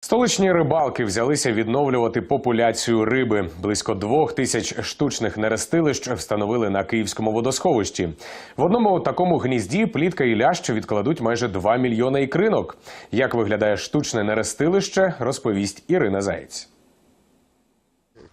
Столичні рибалки взялися відновлювати популяцію риби. Близько двох тисяч штучних нерестилищ встановили на київському водосховищі. В одному такому гнізді плітка і лящ відкладуть майже 2 мільйони ікринок. Як виглядає штучне нерестилище, розповість Ірина Заєць.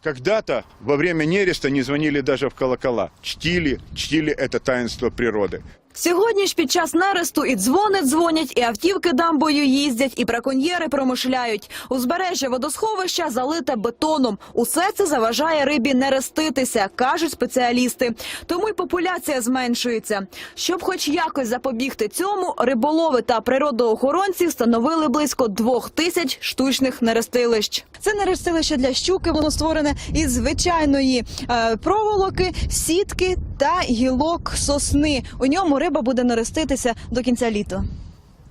Когда-то во время нереста не звонили даже в колокола. Чтили, чтили это таинство природы. Сьогодні ж під час нересту і дзвони дзвонять, і автівки дамбою їздять, і браконьєри промишляють. Узбережжя водосховища залите бетоном. Усе це заважає рибі нереститися, кажуть спеціалісти. Тому й популяція зменшується. Щоб хоч якось запобігти цьому, риболови та природоохоронці встановили близько двох тисяч штучних нерестилищ. Це нерестилище для щуки. Воно створене із звичайної е, проволоки, сітки та гілок сосни. У ньому риба буде нереститися до кінця літа.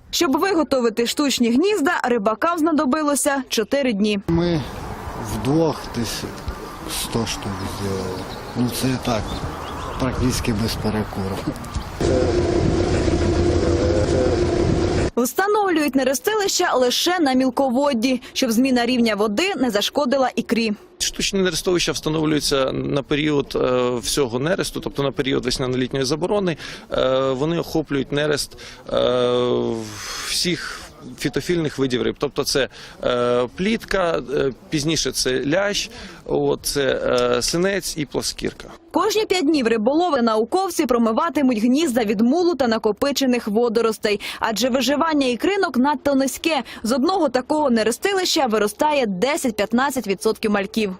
Щоб виготовити штучні гнізда, рибакам знадобилося 4 дні. Мы вдвох десь 100 штук сделали. Ну це так, практично без перекуру. Встановлюють нерестилища лише на мілководді, щоб зміна рівня води не зашкодила ікрі. Штучні нерестовища встановлюються на період е, всього нересту, тобто на період весняно-літньої заборони. Е, вони охоплюють нерест е, всіх фітофільних видів риб. Тобто це е, плітка, е, пізніше це лящ, от, це е, синець і плоскірка. Кожні п'ять днів риболови науковці промиватимуть гнізда від мулу та накопичених водоростей, адже виживання ікринок надто низьке. З одного такого нерестилища виростає 10-15% мальків.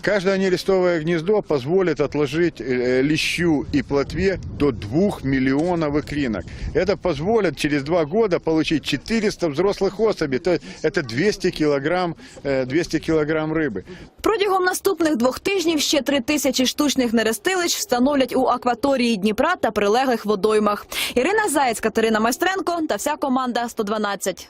Каждое нерестовое гнездо позволит отложить э, лещу и плотве до 2 миллионов икринок. Это позволит через два года получить 400 взрослых особей. То есть это 200 килограмм, э, 200 килограмм рыбы. Протягом наступних двох тижнів ще три тисячі штучних нерестилищ встановлять у акваторії Дніпра та прилеглих водоймах. Ірина Заєць, Катерина Майстренко та вся команда 112.